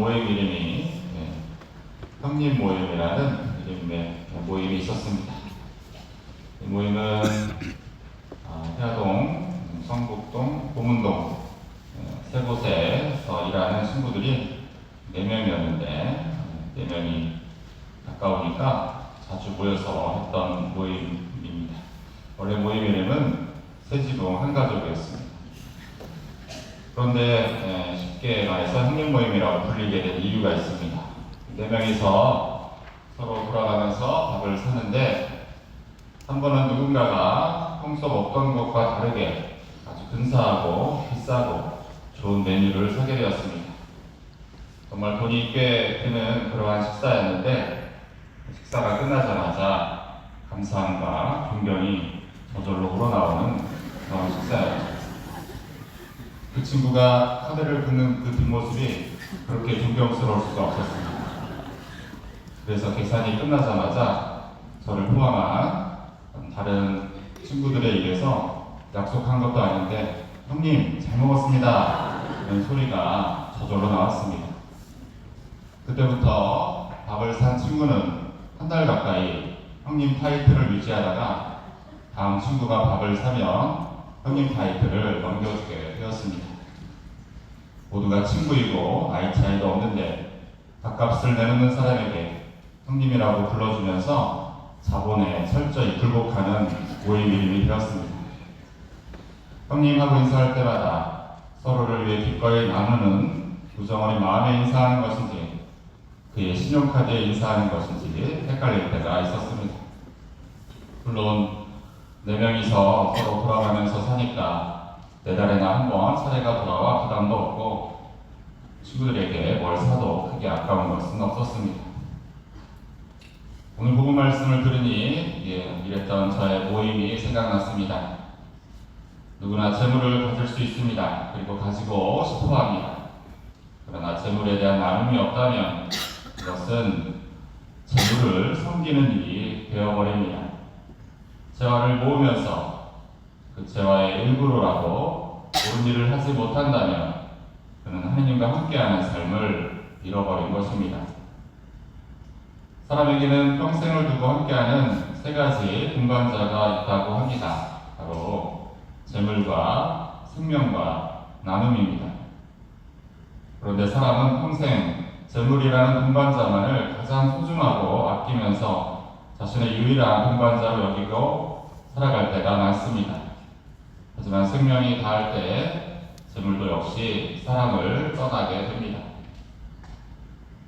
모임 이름이 예, 형님 모임이라는 이름의 모임이 있었습니다. 이 모임은 아, 해화동, 성북동, 고문동 예, 세 곳에서 일하는 친구들이 네 명이었는데 네 명이 가까우니까 자주 모여서 했던 모임입니다. 원래 모임 이름은 세지동 한가족이었습니다. 그런데 예, 쉽게 말해서 형님 모임이라고 불리게 된 이유가 있습니다. 네 명이서 서로 돌아가면서 밥을 사는데 한 번은 누군가가 평소 먹던 것과 다르게 아주 근사하고 비싸고 좋은 메뉴를 사게 되었습니다. 정말 돈이 꽤 드는 그러한 식사였는데 식사가 끝나자마자 감사함과 존경이 저절로 우러나오는 그런 식사였죠. 그 친구가 카드를 긋는 그 뒷모습이 그렇게 존경스러울 수가 없었습니다. 그래서 계산이 끝나자마자 저를 포함한 다른 친구들에 의해서 약속한 것도 아닌데 형님 잘 먹었습니다 이런 소리가 저절로 나왔습니다. 그때부터 밥을 산 친구는 한 달 가까이 형님 타이틀을 유지하다가 다음 친구가 밥을 사면 형님 타이틀을 넘겨주게 되었습니다. 모두가 친구이고 나이 차이도 없는데 밥값을 내놓는 사람에게 형님이라고 불러주면서 자본에 철저히 굴복하는 모임 이름이 되었습니다. 형님하고 인사할 때마다 서로를 위해 기꺼이 나누는 우정어린 마음에 인사하는 것인지 그의 신용카드에 인사하는 것인지 헷갈릴 때가 있었습니다. 물론 네 명이서 서로 돌아가면서 사니까 네 달에나 한 번 사례가 돌아와 부담도 없고 친구들에게 뭘 사도 크게 아까운 것은 없었습니다. 오늘 복음 말씀을 들으니 예, 이랬던 저의 모임이 생각났습니다. 누구나 재물을 가질 수 있습니다. 그리고 가지고 싶어 합니다. 그러나 재물에 대한 나눔이 없다면 그것은 재물을 섬기는 일이 되어버립니다. 재화를 모으면서 그 재화의 일부로라도 옳은 일을 하지 못한다면 그는 하나님과 함께하는 삶을 잃어버린 것입니다. 사람에게는 평생을 두고 함께하는 세 가지 동반자가 있다고 합니다. 바로 재물과 생명과 나눔입니다. 그런데 사람은 평생 재물이라는 동반자만을 가장 소중하고 아끼면서 자신의 유일한 동반자로 여기고 살아갈 때가 많습니다. 하지만 생명이 닿을 때 재물도 역시 사람을 떠나게 됩니다.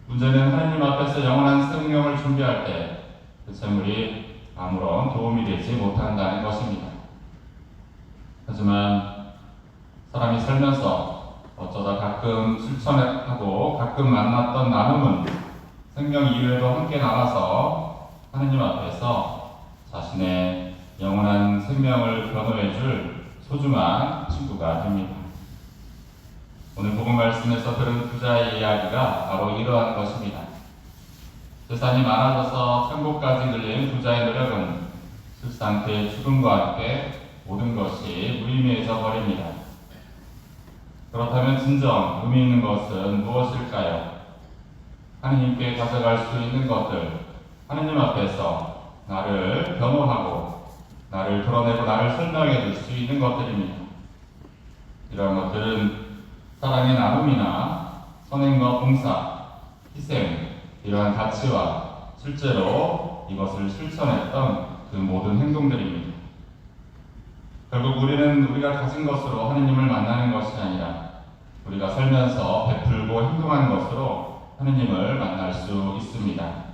문제는 하나님 앞에서 영원한 생명을 준비할 때 그 재물이 아무런 도움이 되지 못한다는 것입니다. 하지만 사람이 살면서 어쩌다 가끔 실천하고 가끔 만났던 나눔은 생명 이외에도 함께 나가서 하느님 앞에서 자신의 영원한 생명을 변호해 줄 소중한 친구가 됩니다. 오늘 복음 말씀에서 들은 부자의 이야기가 바로 이러한 것입니다. 재산이 많아져서 천국까지 늘린 부자의 노력은 실상 그의 죽음과 함께 모든 것이 무의미해져 버립니다. 그렇다면 진정 의미 있는 것은 무엇일까요? 하느님께 가져갈 수 있는 것들, 하느님 앞에서 나를 변호하고 나를 드러내고 나를 설명해 줄 수 있는 것들입니다. 이러한 것들은 사랑의 나눔이나 선행과 봉사, 희생, 이러한 가치와 실제로 이것을 실천했던 그 모든 행동들입니다. 결국 우리는 우리가 가진 것으로 하느님을 만나는 것이 아니라 우리가 살면서 베풀고 행동하는 것으로 하느님을 만날 수 있습니다.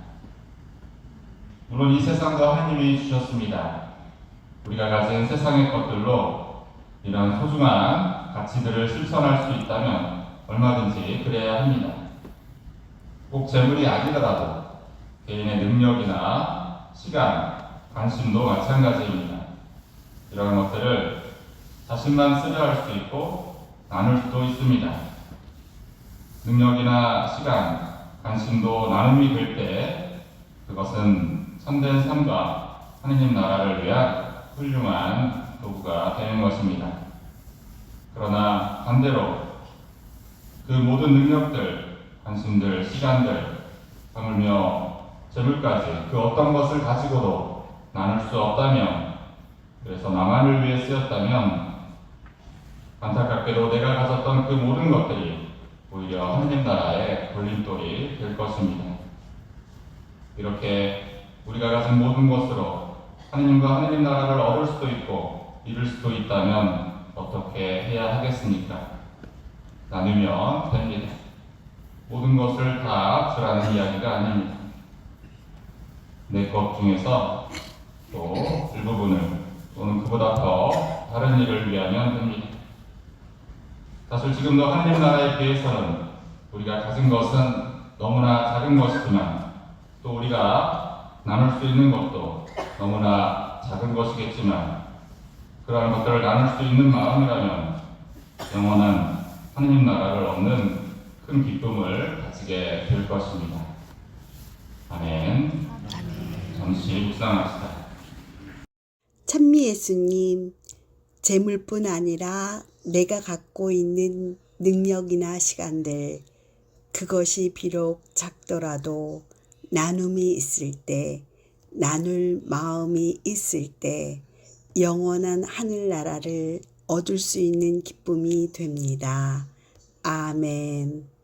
물론 이 세상도 하느님이 주셨습니다. 우리가 가진 세상의 것들로 이런 소중한 가치들을 실천할 수 있다면 얼마든지 그래야 합니다. 꼭 재물이 아니더라도 개인의 능력이나 시간, 관심도 마찬가지입니다. 이런 것들을 자신만 쓰려 할 수 있고 나눌 수도 있습니다. 능력이나 시간, 관심도 나눔이 될 때 그것은 참된 삶과 하느님 나라를 위한 훌륭한 도구가 되는 것입니다. 그러나 반대로 그 모든 능력들, 관심들, 시간들, 하물며 재물까지 그 어떤 것을 가지고도 나눌 수 없다면 그래서 나만을 위해 쓰였다면 안타깝게도 내가 가졌던 그 모든 것들이 오히려 하나님 나라의 걸림돌이 될 것입니다. 이렇게 우리가 가진 모든 것으로 하나님과 하나님 나라를 얻을 수도 있고 이룰 수도 있다면 어떻게 해야 하겠습니까? 나누면 됩니다. 모든 것을 다 주라는 이야기가 아닙니다. 내 것 중에서 또 일부분을 또는 그보다 더 다른 일을 위하면 됩니다. 사실 지금도 하나님 나라에 비해서는 우리가 가진 것은 너무나 작은 것이지만 또 우리가 나눌 수 있는 것도 너무나 작은 것이겠지만 그러한 것들을 나눌 수 있는 마음이라면 영원한 하나님 나라를 얻는 큰 기쁨을 가지게 될 것입니다. 아멘. 잠시 묵상합시다. 찬미 예수님, 재물뿐 아니라 내가 갖고 있는 능력이나 시간들, 그것이 비록 작더라도 나눔이 있을 때, 나눌 마음이 있을 때, 영원한 하늘나라를 얻을 수 있는 기쁨이 됩니다. 아멘.